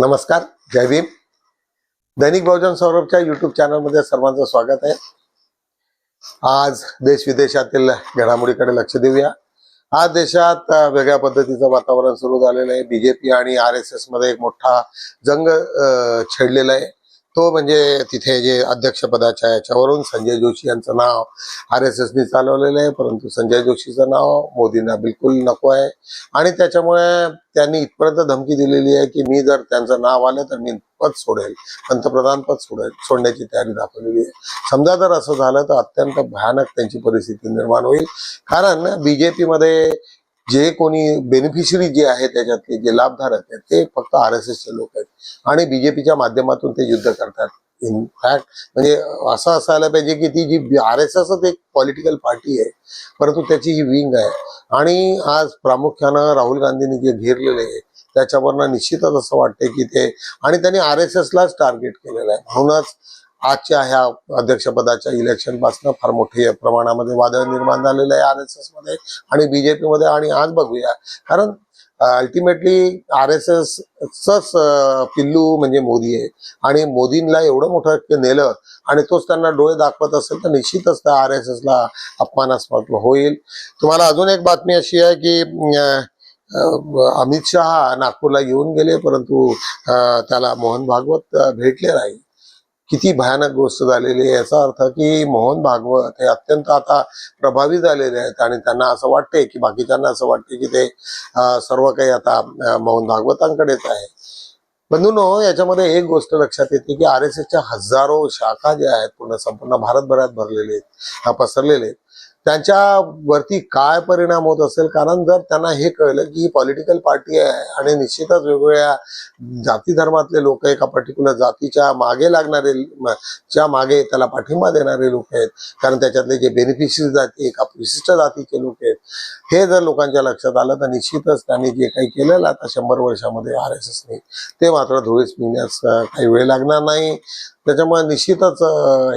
नमस्कार जय भीम. दैनिक बहुजन सौरभच्या युट्यूब चॅनलमध्ये सर्वांचं स्वागत आहे. आज देश विदेशातील घडामोडीकडे लक्ष देऊया. आज देशात वेगळ्या पद्धतीचं वातावरण सुरू झालेलं आहे. बीजेपी आणि आर एस एसमध्ये एक मोठा जंग छेडलेला आहे. तो म्हणजे तिथे जे अध्यक्षपदाच्या याच्यावरून संजय जोशी यांचं नाव आर एस एसनी चालवलेलं आहे परंतु संजय जोशीचं नाव मोदींना बिलकुल नको आहे. आणि त्याच्यामुळे त्यांनी इथपर्यंत धमकी दिलेली आहे की मी जर त्यांचं नाव आलं तर मी पद सोडेल पंतप्रधान पद सोडेल सोडण्याची तयारी दाखवलेली आहे. समजा जर असं झालं तर अत्यंत भयानक त्यांची परिस्थिती निर्माण होईल. कारण बीजेपी मध्ये जे कोणी बेनिफिशरी जे आहे त्याच्यातले जे लाभधारक आहेत ते फक्त आर एस एसचे लोक आहेत. आणि बीजेपीच्या माध्यमातून ते युद्ध करतात. इनफॅक्ट म्हणजे असं असायला पाहिजे की ती जी आर एस एसच एक पॉलिटिकल पार्टी आहे परंतु त्याची ही विंग आहे. आणि आज प्रामुख्यानं राहुल गांधींनी जे घेरलेले आहे त्याच्यावरनं निश्चितच असं वाटतंय की ते आणि त्यांनी आर एस एसलाच टार्गेट केलेलं आहे. म्हणूनच आजच्या ह्या अध्यक्षपदाच्या इलेक्शनपासून फार मोठे प्रमाणामध्ये वादळ निर्माण झालेलं आहे आर एस एसमध्ये आणि बीजेपी मध्ये आणि आज बघूया. कारण अल्टिमेटली आर एस एसच पिल्लू म्हणजे मोदी आहे. आणि मोदींना एवढं मोठं नेलं आणि तोच त्यांना डोळे दाखवत असेल तर निश्चितच त्या आर एस एसला अपमानास्पद होईल. तुम्हाला अजून एक बातमी अशी आहे की अमित शहा नागपूरला येऊन गेले परंतु त्याला मोहन भागवत भेटले नाही. किती भयानक गोष्ट झालेली आहे. याचा अर्थ की मोहन भागवत हे अत्यंत आता प्रभावी झालेले आहेत आणि त्यांना असं वाटते की बाकीच्यांना असं वाटते की ते सर्व काही आता मोहन भागवतांकडेच आहे. बंधूनो याच्यामध्ये एक गोष्ट लक्षात येते की आर एस एसच्या हजारो शाखा ज्या आहेत पूर्ण संपूर्ण भारतभरात भरलेले आहेत पसरलेले आहेत. त्यांच्यावरती काय परिणाम होत असेल? कारण जर त्यांना हे कळलं की ही पॉलिटिकल पार्टी आहे आणि निश्चितच वेगवेगळ्या जाती धर्मातले लोक एका पर्टिक्युलर जातीच्या मागे लागणारे च्या मागे त्याला पाठिंबा देणारे लोक आहेत. कारण त्याच्यातले जे बेनिफिशरी जाती एका विशिष्ट जातीचे लोक आहेत हे जर लोकांच्या लक्षात आलं तर निश्चितच त्यांनी जे काही केलेलं आता शंभर वर्षामध्ये आर एस एसने ते मात्र धुळीस मिळण्यास काही वेळ लागणार नाही. त्याच्यामुळे निश्चितच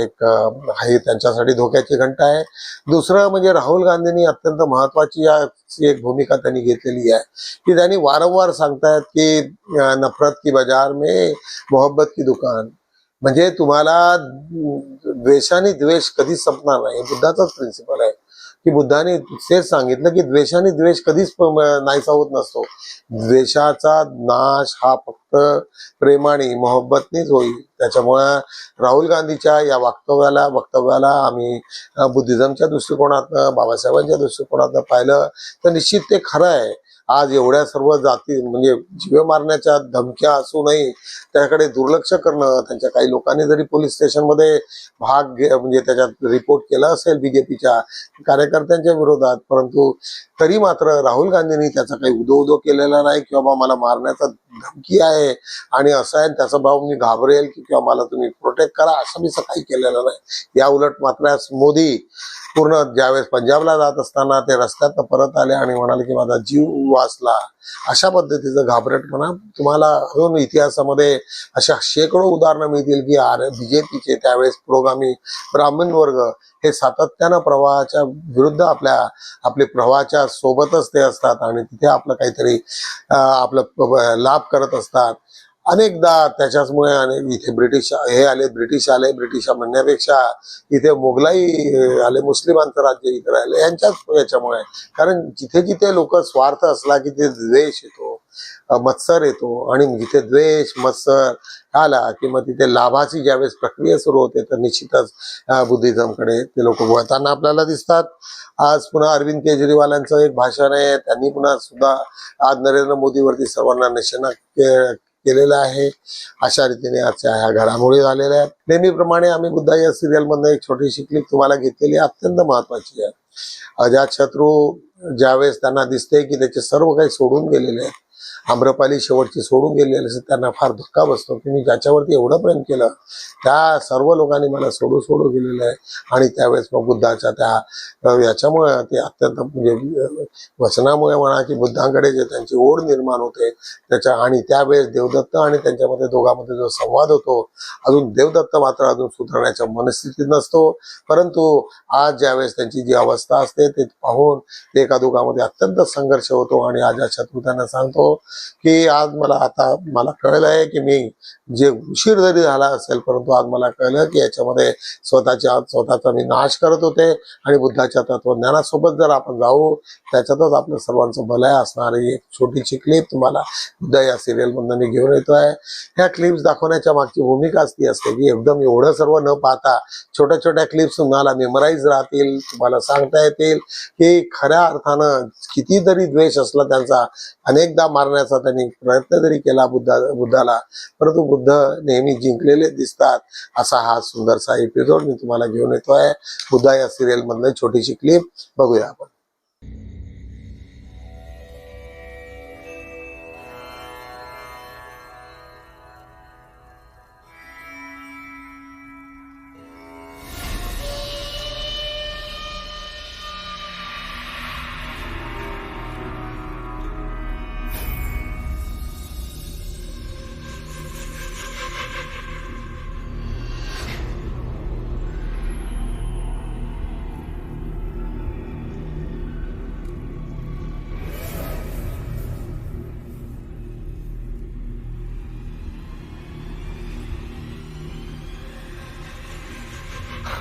एक आहे त्यांच्यासाठी धोक्याची घंटा आहे. दुसरं म्हणजे राहुल गांधींनी अत्यंत महत्वाची याची एक भूमिका त्यांनी घेतलेली आहे. की त्यांनी वारंवार सांगतायत की नफरत की बाजार में मोहब्बत की दुकान. म्हणजे तुम्हाला द्वेषाने द्वेष कधीच संपणार नाही. बुद्धाचाच प्रिन्सिपल आहे. की बुद्धाने तेच सांगितलं की द्वेषाने द्वेष कधीच नाहीसा होत नसतो. द्वेषाचा नाश हा फक्त प्रेमाने मोहब्बतनेच होईल. त्याच्यामुळे राहुल गांधीच्या या वक्तव्याला वक्तव्याला आम्ही बुद्धिझमच्या दृष्टिकोनातनं बाबासाहेबांच्या दृष्टिकोनातनं पाहिलं तर निश्चित ते खरं आहे. आज एवढ्या सर्व जाती म्हणजे जीवे मारण्याच्या धमक्या असूनही त्याकडे दुर्लक्ष करणं त्यांच्या काही लोकांनी जरी पोलीस स्टेशनमध्ये भाग घे म्हणजे त्याच्यात रिपोर्ट केला असेल बीजेपीच्या कार्यकर्त्यांच्या विरोधात परंतु तरी मात्र राहुल गांधींनी त्याचा काही उदो उदो केलेला नाही की बाबा मला मारण्याचा धमकी आहे आणि असं आहे त्याचा भाव मी घाबरेल की किंवा मला तुम्ही प्रोटेक्ट करा असं मी काही केलेलं नाही. या उलट मात्र मोदी पूर्ण ज्यावेळेस पंजाबला जात असताना ते रस्त्यात परत आले आणि म्हणाले की माझा जीव वाचला. अशा पद्धतीचं घाबरटपणा तुम्हाला अजून इतिहासामध्ये अशा शेकडो उदाहरणं मिळतील की आर बीजेपीचे त्यावेळेस पुरोगामी ब्राह्मण वर्ग हे सातत्यानं प्रवाहाच्या विरुद्ध आपल्या आपले प्रवाहाच्या सोबतच ते असतात आणि तिथे आपलं काहीतरी आपलं लाभ करत असतात. अनेकदा त्याच्याचमुळे अनेक इथे ब्रिटिश हे आले ब्रिटिश आले ब्रिटिश म्हणण्यापेक्षा इथे मोगलाई आले मुस्लिमांचं राज्य इथे राहिले यांच्याच याच्यामुळे. कारण जिथे जिथे लोक स्वार्थ असला की ते द्वेष येतो मत्सर येतो आणि जिथे द्वेष मत्सर आला की मग तिथे लाभाची ज्यावेळेस प्रक्रिया सुरू होते तर निश्चितच बुद्धिझमकडे ते लोक वळताना आपल्याला दिसतात. आज पुन्हा अरविंद केजरीवालांचं एक भाषण आहे त्यांनी पुन्हा सुद्धा आज नरेंद्र मोदीवरती सर्वांना निशाणा केलेला आहे. अशा रीतीने आजच्या ह्या घडामोडी झालेल्या आहेत. नेहमीप्रमाणे आम्ही बुद्धा या सिरियल मधनं एक छोटीशी क्लिप तुम्हाला घेतलेली आहे, अत्यंत महत्वाची आहे. अजातशत्रू ज्यावेळेस त्यांना दिसते की त्याचे सर्व काही सोडून गेलेले आहेत आम्रपाली शेवटची सोडून गेलेले असते त्यांना फार धक्का बसतो की मी ज्याच्यावरती एवढं प्रेम केलं त्या सर्व लोकांनी मला सोडू सोडू गेलेलं आहे. आणि त्यावेळेस मग बुद्धाच्या त्या याच्यामुळे ते अत्यंत म्हणजे वचनामुळे म्हणा की बुद्धांकडे जे त्यांची ओढ निर्माण होते त्याच्या आणि त्यावेळेस देवदत्त आणि त्यांच्यामध्ये दोघांमध्ये जो संवाद होतो अजून देवदत्त मात्र अजून सुधारण्याच्या मनस्थितीत नसतो. परंतु आज ज्यावेळेस त्यांची जी अवस्था असते ते पाहून ते एका दोघांमध्ये अत्यंत संघर्ष होतो आणि आज शत्रू त्यांना सांगतो की आज मला आता मला कळलं आहे की मी जे उशीर जरी झाला असेल परंतु आज मला कळलं की याच्यामध्ये स्वतःच्या स्वतःचा मी नाश करत होते आणि बुद्धाच्या तत्वज्ञानासोबत जर आपण जाऊ त्याच्यातच आपल्या सर्वांचं भलय असणारी एक छोटीशी क्लिप तुम्हाला बुद्ध या सिरियल मधून मी घेऊन येतोय. ह्या क्लिप्स दाखवण्याच्या मागची भूमिकाच ती असते की एकदम एवढं सर्व न पाहता छोट्या छोट्या क्लिप्स तुम्हाला मेमराईज राहतील तुम्हाला सांगता येतील की खऱ्या अर्थानं कितीतरी द्वेष असला त्यांचा अनेकदा मारण्याचा त्यांनी प्रयत्न जरी केला बुद्धा बुद्धाला. परंतु बुद्ध नेहमी जिंकलेले दिसतात. असा हा सुंदरसा एपिसोड मी तुम्हाला घेऊन येतोय. बुद्धा या सिरियल मधलं छोटीशी क्लिप बघूया आपण.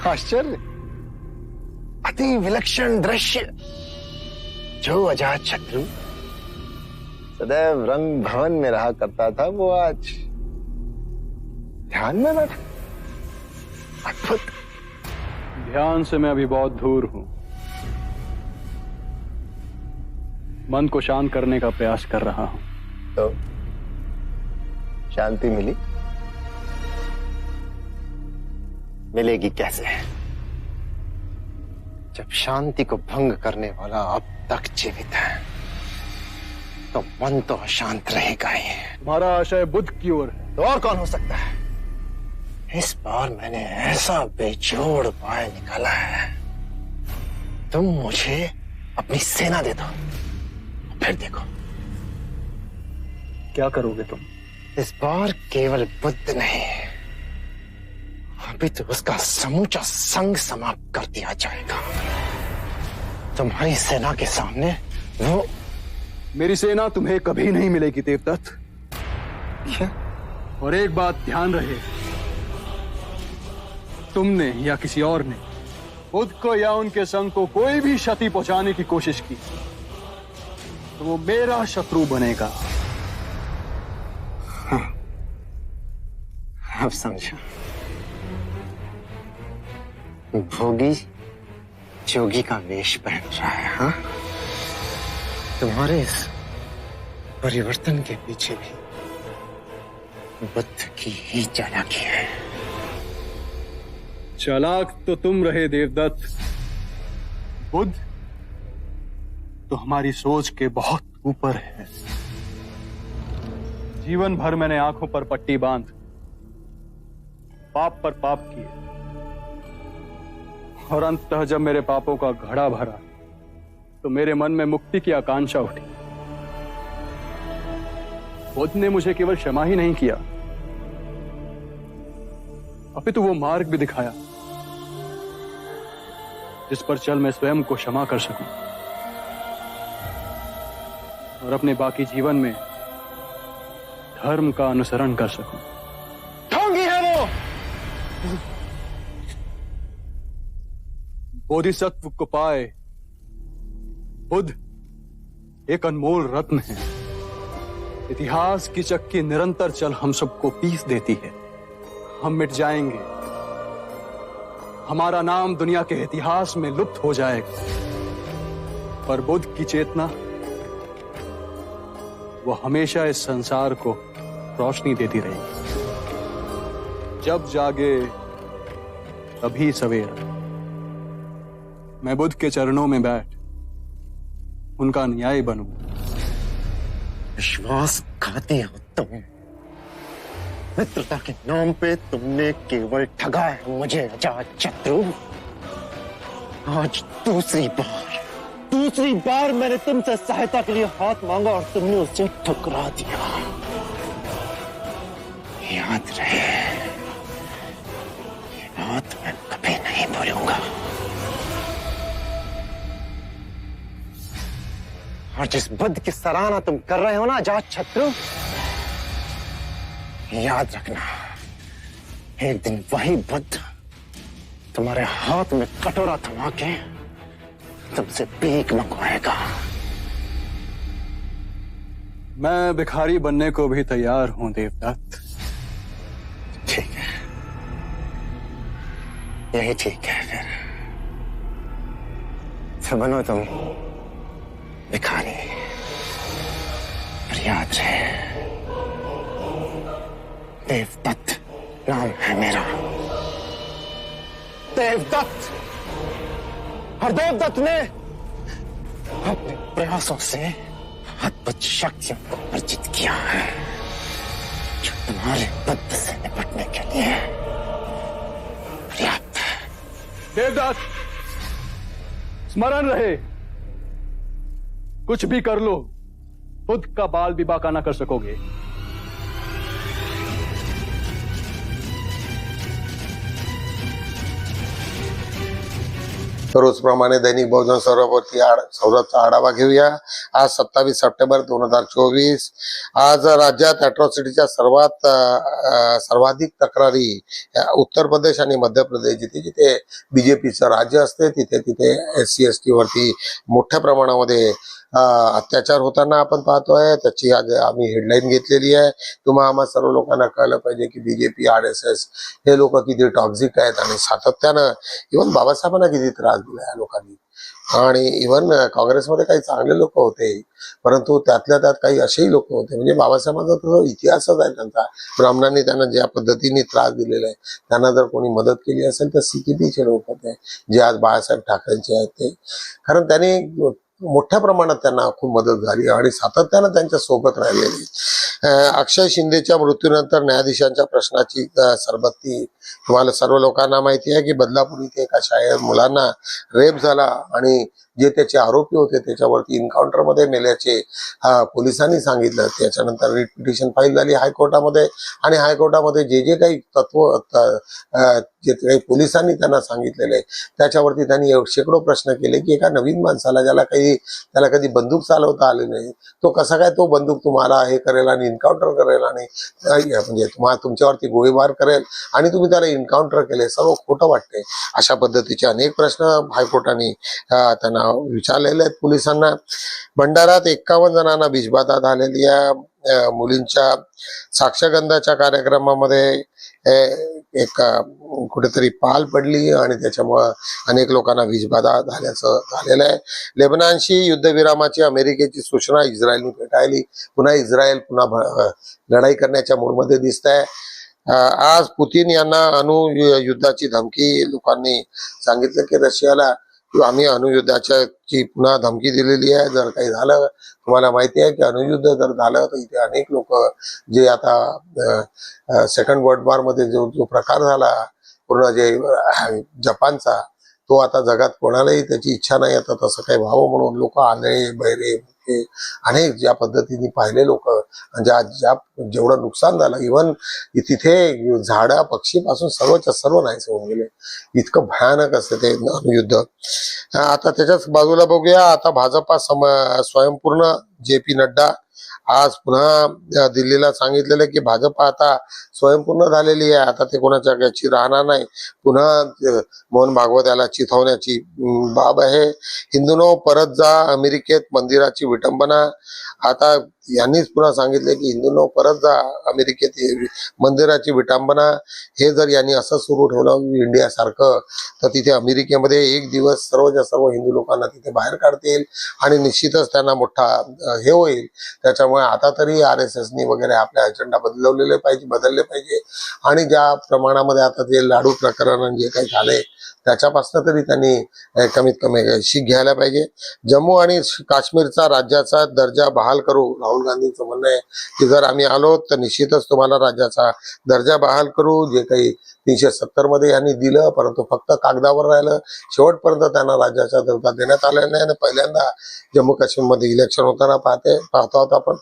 आश्चर्य। अति विलक्षण दृश्य। जो अजात शत्रु सदैव रंग भवन में रहा करता था वो आज ध्यान में बैठा अद्भुत। ध्यान से मैं अभी बहुत दूर हूँ। मन को शांत करने का प्रयास कर रहा हूँ। तो शांति मिली? मिलेगी कैसे? जब शांति को भंग करने वाला अब तक जीवित है तो मन तो अशांत रहेगा ही। हमारा आशय बुद्ध की ओर है तो और कौन हो सकता है? इस बार मैंने ऐसा बेजोड़ उपाय निकाला है। तुम मुझे अपनी सेना दे दो। फिर देखो। क्या करोगे तुम? इस बार केवल बुद्ध नहीं अभी तो उसका समूचा संग समाप्त कर दिया जाएगा। तुम्हारी सेना के सामने वो मेरी सेना तुम्हें कभी नहीं मिलेगी देवदत्त। और एक बात ध्यान रहे। तुमने या किसी और ने खुद को या उनके संग को कोई भी क्षति पहुँचाने की कोशिश की तो वो मेरा शत्रु बनेगा। हाँ। अब समझा। भोगी जोगी का वेश पहन रहा है हाँ? तुम्हारे इस परिवर्तन के पीछे भी बुद्ध की ही चालाकी है। चालाक तो तुम रहे देवदत्त। बुद्ध तो हमारी सोच के बहुत ऊपर है। जीवन भर मैंने आँखों पर पट्टी बाँध पाप पर पाप किए। और अंततः जब मेरे पापों का घड़ा भरा तो मेरे मन में मुक्ति की आकांक्षा उठी। बुद्ध ने मुझे केवल क्षमा ही नहीं किया, अपितु तो वो मार्ग भी दिखाया, जिस पर चल मैं स्वयं को क्षमा कर सकूँ। और अपने बाकी जीवन में धर्म का अनुसरण कर सकूँ। बोधिसत्व को पाए, बुद्ध एक अनमोल रत्न है। इतिहास की चक्की निरंतर चल हम सबको पीस देती है। हम मिट जाएँगे। हमारा नाम दुनिया के इतिहास में लुप्त हो जाएगा। पर बुद्ध की चेतना, वो हमेशा इस संसार को रोशनी देती रहेगी। जब जागे, तभी सवेरा। मैं बुद्ध के चरणों में बैठ उनका न्याय बनू। विश्वास खाते हो तुम मित्रता के नाम पे तुमने केवल ठगा है मुझे शत्रु। आज दूसरी बार दूसरी बार मैंने तुमसे सहायता के लिए हाथ मांगा और तुमने उसे ठुकरा दिया। याद रहे, ये मैं कभी नहीं भूलूँगा। और जिस बुद्ध की सराहना तुम कर रहे हो ना अजात शत्रु याद रखना एक दिन वही बुद्ध तुम्हारे हाथ में कटोरा थमा के तुमसे भीख मंगवाएगा। मैं भिखारी बनने को भी तैयार हूँ देवदत्त। ठीक है। यही ठीक है फिर। फिर बनो तुम। पर याद रहे देवदत्त नाम है मेरा। देवदत्त! और देवदत्त ने अपने प्रयासों से अद्भुत शक्तियों को अर्जित किया है, जो तुम्हारे बुद्ध से निपटने के लिए पर्याप्त है। देवदत्त, स्मरण रहे। कुछ भी कर लो खुद का बाल भी बाका ना कर सकोगे। रोजप्रमाणे दैनिक बहुजन सौरभवरती आड सौरभचा आढावा घेऊया. आज सत्तावीस सप्टेंबर दोन हजार चोवीस. आज राज्यात अॅट्रॉसिटीच्या सर्वात सर्वाधिक तक्रारी उत्तर प्रदेश आणि मध्य प्रदेश जिथे जिथे बीजेपीचं राज्य असते तिथे तिथे एस सी एस टी वरती मोठ्या प्रमाणामध्ये अत्याचार होताना आपण पाहतोय. त्याची आज आम्ही हेडलाईन घेतलेली आहे. तुम्हा आम्हा सर्व लोकांना कळलं पाहिजे की बीजेपी आर एस एस हे लोक किती टॉक्झिक आहेत आणि सातत्यानं इव्हन बाबासाहेबांना किती त्रास दिला या लोकांनी. आणि इव्हन काँग्रेसमध्ये काही चांगले लोक होते परंतु त्यातल्या त्यात काही असेही लोक होते. म्हणजे बाबासाहेबांचा तो इतिहासच आहे त्यांचा. ब्राह्मणांनी त्यांना ज्या पद्धतीने त्रास दिलेला आहे त्यांना जर कोणी मदत केली असेल तर सीकेपीचे लोक होते जे आज बाळासाहेब ठाकरेंचे आहेत ते. कारण त्यांनी मोठ्या प्रमाणात त्यांना खूप मदत झाली आणि सातत्यानं त्यांच्यासोबत राहिलेली. अक्षय शिंदेच्या मृत्यूनंतर न्यायाधीशांच्या प्रश्नाची सरबत्ती तुम्हाला सर्व लोकांना माहिती आहे की बदलापूर इथे एका शाळेत मुलांना रेप झाला आणि जे त्याचे आरोपी होते त्याच्यावरती इन्काउंटरमध्ये मध्ये मेल्याचे पोलिसांनी सांगितलं. त्याच्यानंतर रिट पिटिशन फाईल झाली हायकोर्टामध्ये आणि हायकोर्टामध्ये जे जे काही तत्व जे काही पोलिसांनी त्यांना सांगितलेले त्याच्यावरती त्यांनी शेकडो प्रश्न केले की एका नवीन माणसाला ज्याला काही त्याला कधी बंदूक चालवता आली नाही तो कसा काय तो बंदूक तुम्हाला हे करेल आणि इन्काउंटर करेल आणि म्हणजे तुम्हाला तुमच्यावरती गोळीबार करेल आणि तुम्ही त्याला इन्काउंटर केले सर्व खोटं वाटते अशा पद्धतीचे अनेक प्रश्न हायकोर्टाने त्यांना विचारलेले आहेत पोलिसांना. भंडारात एक्कावन्न जणांना विषबाधा झालेली आहे. मुलींच्या साक्षगंधाच्या कार्यक्रमामध्ये एक कुठेतरी पाल पडली आणि त्याच्यामुळं अनेक लोकांना विषबाधा झाल्याचं झालेलं आहे. लेबनानशी युद्धविरामाची अमेरिकेची सूचना इस्रायलने फेटाळली. पुन्हा इस्रायल पुन्हा लढाई करण्याच्या मूडमध्ये दिसत आहे. आज पुतीन यांना अणु युद्धाची धमकी लोकांनी सांगितलं की रशियाला आम्ही अनुयुद्धाच्या ची पुन्हा धमकी दिलेली आहे जर काही झालं तुम्हाला माहिती आहे की अणुयुद्ध जर झालं तर इथे अनेक लोक जे आता सेकंड वर्ल्ड वॉरमध्ये जो जो प्रकार झाला पूर्ण जे जपानचा तो आता जगात कोणालाही त्याची इच्छा नाही आता तसं काही व्हावं म्हणून लोक आंधळे बहिरे अनेक ज्या पद्धतीने पाहिले लोक. ज्या ज्या जेवढं नुकसान झालं इव्हन तिथे झाडा पक्षीपासून सर्वच्या सर्व नाही होऊन गेले. इतकं भयानक असतं ते युद्ध आता त्याच्याच बाजूला बघूया आता भाजपा सम स्वयंपूर्ण जे पी नड्डा आज पुन्हा दिल्लीला सांगितलेलं की भाजप आता स्वयंपूर्ण झालेली आहे. आता ते कोणाच्या याची राहणार नाही. पुन्हा मोहन भागवत याला चिथवण्याची बाब आहे. हिंदूनो परत जा अमेरिकेत मंदिराची विटंबना. आता यांनीच पुन्हा सांगितले की हिंदूनो परत जा अमेरिकेत मंदिराची विटंबना. हे जर यांनी असं सुरू ठेवलं इंडिया सारखं तर तिथे अमेरिकेमध्ये एक दिवस सर्वच्या सर्व हिंदू लोकांना तिथे बाहेर काढतील आणि निश्चितच त्यांना मोठा हे होईल. त्याच्यामुळे आता तरी आर एस एसनी वगैरे आपल्या अजेंडा बदलवलेले पाहिजे बदलले पाहिजे. आणि ज्या प्रमाणामध्ये आता ते लाडू प्रकरण जे काही झाले त्याच्यापासून तरी त्यांनी कमीत कमी शीख घ्यायला पाहिजे. जम्मू आणि काश्मीरचा राज्याचा दर्जा बहाल करू राहुल गांधींचं म्हणणं आहे की जर आम्ही आलो तर निश्चितच तुम्हाला राज्याचा दर्जा बहाल करू. जे काही तीनशे सत्तरमध्ये यांनी दिलं परंतु फक्त कागदावर राहिलं. शेवटपर्यंत त्यांना राज्याचा दर्जा देण्यात आलेला नाही. आणि पहिल्यांदा जम्मू काश्मीरमध्ये इलेक्शन होताना पाहते पाहतो आहोत आपण.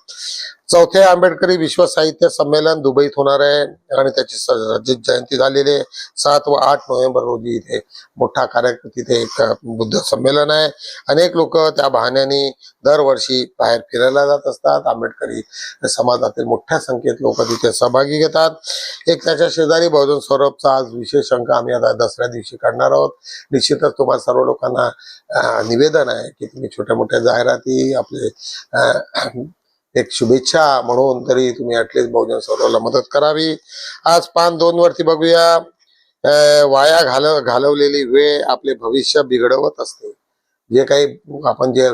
चौथे आंबेडकरी विश्व साहित्य संमेलन दुबईत होणार आहे. आणि त्याची रजत जयंती झालेली आहे. सात व आठ नोव्हेंबर रोजी इथे मोठा कार्यक्रम तिथे एक बुद्ध संमेलन आहे. अनेक लोक त्या बहाण्याने दरवर्षी बाहेर फिरायला जात असतात. आंबेडकरी समाजातील मोठ्या संख्येत लोक तिथे सहभागी घेतात. एक त्याच्या शेजारी बहुजन सौरभचा आज विशेष अंक आम्ही आता दसऱ्या दिवशी काढणार आहोत. निश्चितच तुम्हाला सर्व लोकांना निवेदन आहे की तुम्ही छोट्या मोठ्या जाहिराती आपले एक शुभेच्छा म्हणून तरी तुम्ही ऍटलीस्ट बहुजन सर्वला मदत करावी. आज पान दोन वरती बघूया. वाया घाल घालवलेली वेळ आपले भविष्य बिघडवत असते. जे काही आपण जे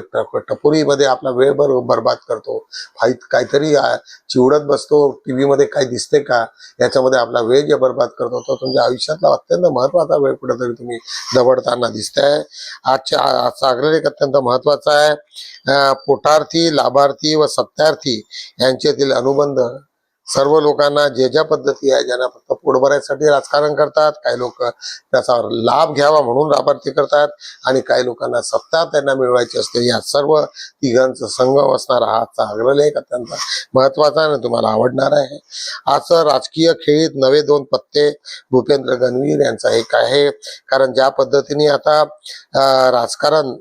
टपोरीमध्ये आपला वेळ बर बर्बाद करतो फाईत काहीतरी चिवडत बसतो टीव्ही मध्ये काय दिसते का याच्यामध्ये आपला वेळ जे बर्बाद करतो तो तुमच्या आयुष्यातला अत्यंत महत्त्वाचा वेळ कुठेतरी तुम्ही दबडताना दिसताय. आजच्या आजचा अग्रलेख अत्यंत महत्त्वाचा आहे. पोटार्थी लाभार्थी व सत्यार्थी यांच्यातील अनुबंध सर्व लोकांना जे ज्या पद्धती आहे ज्यांना फक्त पोट भरायसाठी राजकारण करतात काही लोक त्याचा लाभ घ्यावा म्हणून लाभार्थी करतात आणि काही लोकांना सत्ता त्यांना मिळवायची असते. या सर्व तिघांचं संगम असणारा हा आजचा अग्रलेख अत्यंत महत्त्वाचा आणि तुम्हाला आवडणार आहे. आजचं राजकीय खेळीत नवे दोन पत्ते भूपेंद्र गणवीर यांचा एक आहे. कारण ज्या पद्धतीने आता राजकारण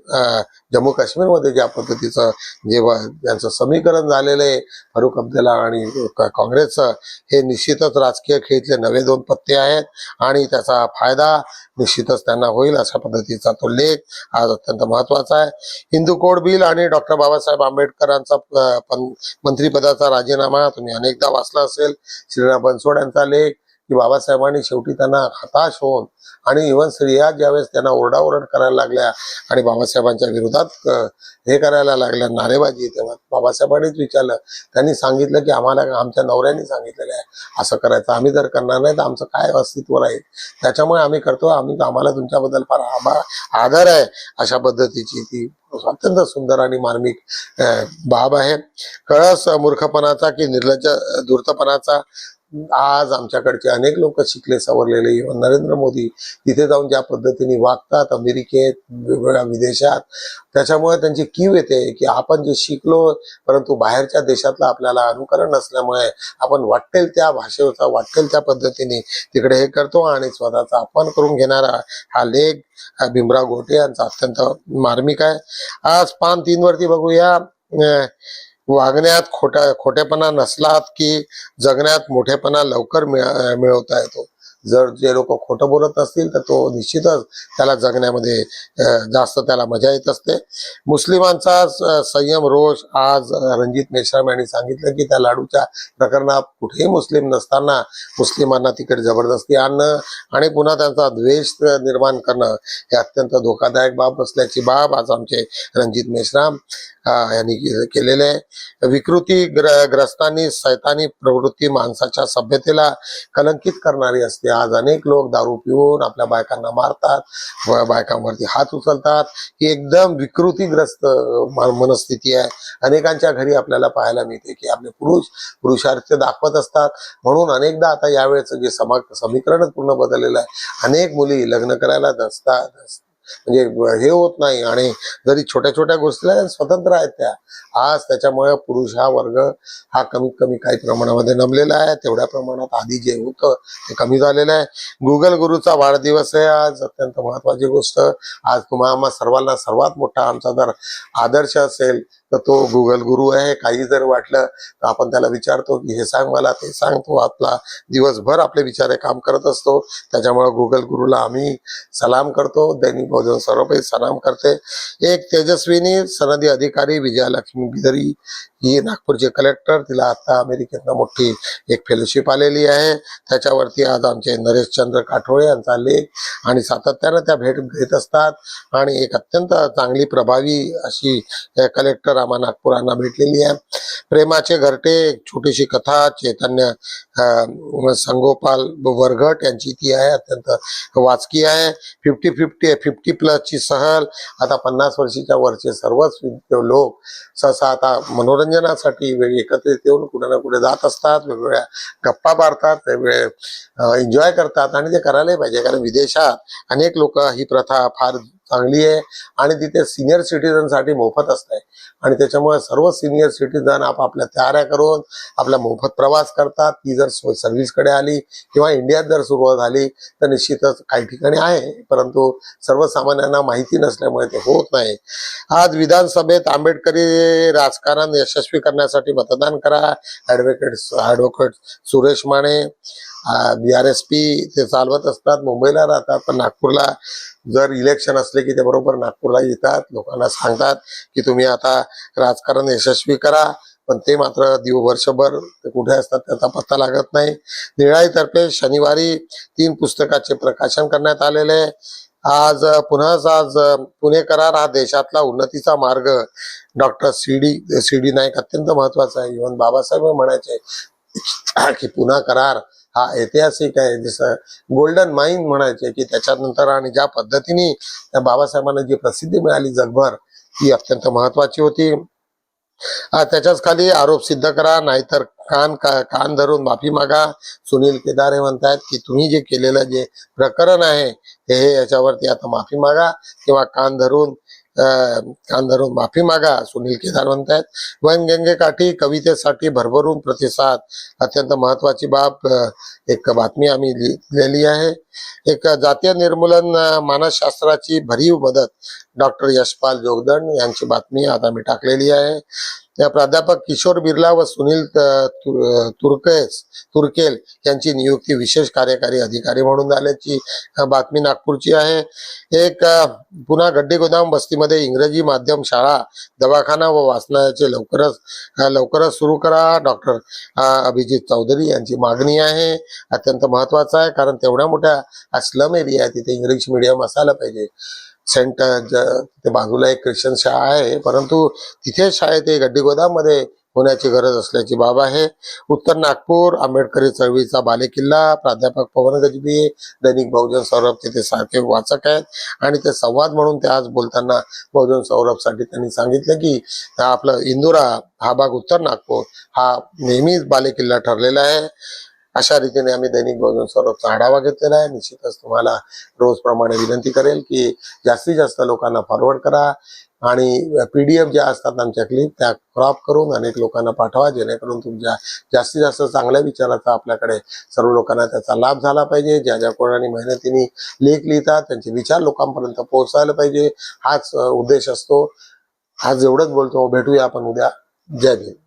जम्मू काश्मीरमध्ये ज्या पद्धतीचं जेव्हा त्यांचं समीकरण झालेलं आहे फारुख अब्दुल्ला आणि क- काँग्रेसचं हे निश्चितच राजकीय खेळीतले नवे दोन पत्ते आहेत आणि त्याचा फायदा निश्चितच त्यांना होईल अशा पद्धतीचा तो लेख आज अत्यंत महत्त्वाचा आहे. हिंदू कोड बिल आणि डॉक्टर बाबासाहेब आंबेडकरांचा अं, मंत्रिपदाचा राजीनामा तुम्ही अनेकदा वाचला असेल. श्रीराम बनसोड यांचा लेख की बाबासाहेबांनी शेवटी त्यांना हताश होऊन आणि इव्हन स्त्रिया ज्यावेळेस त्यांना ओरडाओरड करायला लागल्या आणि बाबासाहेबांच्या विरोधात हे करायला लागल्या नारेबाजी तेव्हा बाबासाहेबांनीच विचारलं. त्यांनी सांगितलं की आम्हाला आमच्या नवऱ्याने सांगितलेलं आहे असं करायचं आम्ही जर करणार नाही तर आमचं काय अस्तित्व राहील? त्याच्यामुळे आम्ही करतो आम्ही आम्हाला तुमच्याबद्दल फार आभार आदर आहे अशा पद्धतीची ती अत्यंत सुंदर आणि मार्मिक बाब आहे. कळस मूर्खपणाचा की निर्लज्ज धूर्तपणाचा आज आमच्याकडचे अनेक लोक शिकले सवरलेले. इव्हन नरेंद्र मोदी तिथे जाऊन ज्या पद्धतीने वागतात अमेरिकेत वेगवेगळ्या विदेशात त्याच्यामुळे त्यांची कीव येते की आपण जे शिकलो परंतु बाहेरच्या देशातलं आपल्याला अनुकरण नसल्यामुळे आपण वाटेल त्या भाषेचा वाटेल त्या पद्धतीने तिकडे हे करतो आणि स्वतःचा अपमान करून घेणारा हा लेख हा भीमराव घोटे यांचा अत्यंत मार्मिक आहे. आज पान तीन वरती बघूया वागण्यात खोटा खोटेपणा नसलात की जगण्यात मोठेपणा लवकर मिळ- मिळवता येतो. जर जे लोक खोटं बोलत असतील तर तो निश्चितच त्याला जगण्यामध्ये जास्त त्याला मजा येत असते. मुस्लिमांचा संयम रोष आज रणजित मेश्राम यांनी सांगितलं की त्या लाडूच्या प्रकरणात कुठेही मुस्लिम नसताना मुस्लिमांना तिकडे जबरदस्ती आणणं आणि पुन्हा त्यांचा द्वेष निर्माण करणं हे अत्यंत धोकादायक बाब असल्याची बाब आज आमचे रणजित मेश्राम यांनी केलेले आहे. विकृती ग्र ग्रस्तांनी सैतानी प्रवृत्ती माणसाच्या सभ्यतेला कलंकित करणारी असते. आज अनेक लोक दारू पिऊन आपल्या बायकांना मारतात बायकांवरती हात उचलतात. ही एकदम विकृतीग्रस्त मनस्थिती आहे. अनेकांच्या घरी आपल्याला पाहायला मिळते की आपले पुरुष पुरुषार्थ दाखवत असतात. म्हणून अनेकदा आता यावेळेचं जे समा समीकरणच पूर्ण बदललेलं आहे. अनेक मुली लग्न करायला दसतात म्हणजे हे होत नाही. आणि जरी छोट्या छोट्या गोष्टीला स्वतंत्र आहेत त्या. आज त्याच्यामुळे पुरुष हा वर्ग हा कमीत कमी काही प्रमाणामध्ये नमलेला आहे. तेवढ्या प्रमाणात आधी जे होतं ते कमी झालेलं आहे. गुगल गुरुचा वाढदिवस आहे आज. अत्यंत महत्वाची गोष्ट. आज तुम्हा सर्वांना सर्वात मोठा आमचा जर आदर्श असेल. तर तो गुगल गुरु आहे. काही जर वाटलं तर आपण त्याला विचारतो की हे सांग मला ते सांग तो. आपला दिवसभर आपले विचारे काम करत असतो. त्याच्यामुळे गुगल गुरुला आम्ही सलाम करतो. दैनिक बहुजन सर्वपैकी सलाम करते. एक तेजस्विनी सनदी अधिकारी विजयालक्ष्मी बिदरी ही नागपूरचे कलेक्टर तिला आता अमेरिकेतनं मोठी एक फेलोशिप आलेली आहे. त्याच्यावरती आज आमचे नरेश चंद्र काठोळे यांचा लेख आणि सातत्यानं त्या भेट घेत असतात. आणि एक अत्यंत चांगली प्रभावी अशी कलेक्टर रामा नागपुरांना भेटलेली आहे. प्रेमाचे घरटे एक छोटीशी कथा चैतन्य संगोपाल वरघट यांची ती आहे अत्यंत वाचकी आहे. फिफ्टी फिफ्टी फिफ्टी प्लसची सहल. आता पन्नास वर्षीच्या वरचे सर्वच लोक सहसा आता मनोरंजनासाठी वेळी एकत्रित येऊन कुठे ना कुठे जात असतात वेगवेगळ्या गप्पा मारतात वेगवेगळे एन्जॉय करतात. आणि ते करायलाही पाहिजे कारण विदेशात अनेक लोक ही प्रथा फार चांगली आहे आणि तिथे सिनियर सिटीजनसाठी मोफत असते आणि त्याच्यामुळे सर्व सिनियर सिटीजन आपापल्या तयाऱ्या करून आपला मोफत प्रवास करतात. ती जर सर्व्हिसकडे आली किंवा इंडियात जर सुरुवात झाली तर निश्चितच काही ठिकाणी आहे. परंतु सर्वसामान्यांना माहिती नसल्यामुळे ते होत नाही. आज विधानसभेत आंबेडकरी राजकारण यशस्वी करण्यासाठी मतदान करा. Advocate advocate Suresh Mane. B R S P ते चालवत असतात. मुंबईला राहतात पण नागपूरला जर इलेक्शन असले की ते बरोबर नागपूरला येतात. लोकांना सांगतात की तुम्ही आता राजकारण यशस्वी करा पण ते मात्र दिव वर्षभर ते कुठे असतात त्याचा पत्ता लागत नाही. निळाईतर्फे शनिवारी तीन पुस्तकाचे प्रकाशन करण्यात आलेले. आहे. आज पुन्हाच पुन्हा आज पुणे करार हा देशातला उन्नतीचा मार्ग. Doctor C D C D Naik अत्यंत महत्त्वाचा आहे. इव्हन बाबासाहेब म्हणायचे की पुन्हा करार. हा ऐतिहासिक आहे. जसं गोल्डन माईन म्हणायचे की त्याच्यानंतर आणि ज्या पद्धतीने त्या बाबासाहेबांना जी प्रसिद्धी मिळाली जगभर ती अत्यंत महत्वाची होती. त्याच्याच खाली आरोप सिद्ध करा नाहीतर कान का- कान धरून माफी मागा. सुनील केदारे म्हणतायत की तुम्ही जे केलेलं जे प्रकरण आहे हे याच्यावरती आता माफी मागा किंवा कान धरून अं, माफी मागा सुनील केदार म्हणतायत. वनगंगे काठी कवितेसाठी भरभरून प्रतिसाद अत्यंत महत्वाची बाब एक बातमी आम्ही लिहिलेली आहे. एक जातीय निर्मूलन मानसशास्त्राची भरीव मदत डॉक्टर यशपाल जोगदंड यांची बातमी आता मी टाकलेली आहे. या प्राध्यापक किशोर बिर्ला व सुनील तुर्केस तुर्केल यांची नियुक्ती विशेष कार्यकारी अधिकारी म्हणून झाल्याची बातमी नागपूरची आहे. एक पुन्हा गड्डी गोदाम बस्तीमध्ये इंग्रजी माध्यम शाळा दवाखाना व वाचनालयाचे लवकरच लवकरच सुरू करा. डॉक्टर अभिजित चौधरी यांची मागणी आहे. अत्यंत महत्वाचं आहे कारण तेवढ्या मोठ्या स्लम एरिया आहे तिथे इंग्लिश मिडियम असायला पाहिजे. सेंट ते बाजूला एक ख्रिश्चन शाळा आहे परंतु तिथे शाळेत गड्डी गोदाममध्ये होण्याची गरज असल्याची बाब आहे. उत्तर नागपूर आंबेडकरी चळवळीचा बालेकिल्ला प्राध्यापक पवन गजबी दैनिक बहुजन सौरभ तिथे सारखे वाचक आहेत. आणि ते संवाद म्हणून ते आज बोलताना बहुजन सौरभसाठी त्यांनी सांगितलं की आपलं इंदुरा हा भाग उत्तर नागपूर हा नेहमीच बालेकिल्ला ठरलेला आहे. अशा रीतीने आम्ही दैनिक बहुजन सौरभचा आढावा घेतलेला आहे. निश्चितच तुम्हाला रोजप्रमाणे विनंती करेल की जास्तीत जास्त लोकांना फॉरवर्ड करा आणि पीडीएफ ज्या असतात आमच्या क्लिप त्या क्रॉप करून अनेक लोकांना पाठवा जेणेकरून तुमच्या जास्तीत जास्त चांगल्या विचाराचा आपल्याकडे सर्व लोकांना त्याचा लाभ झाला पाहिजे. ज्या ज्या कोणाने मेहनतीने लेख लिहितात त्यांचे विचार लोकांपर्यंत पोहोचायला पाहिजे. हाच उद्देश असतो. आज एवढंच बोलतो. भेटूया आपण उद्या. जय भीम.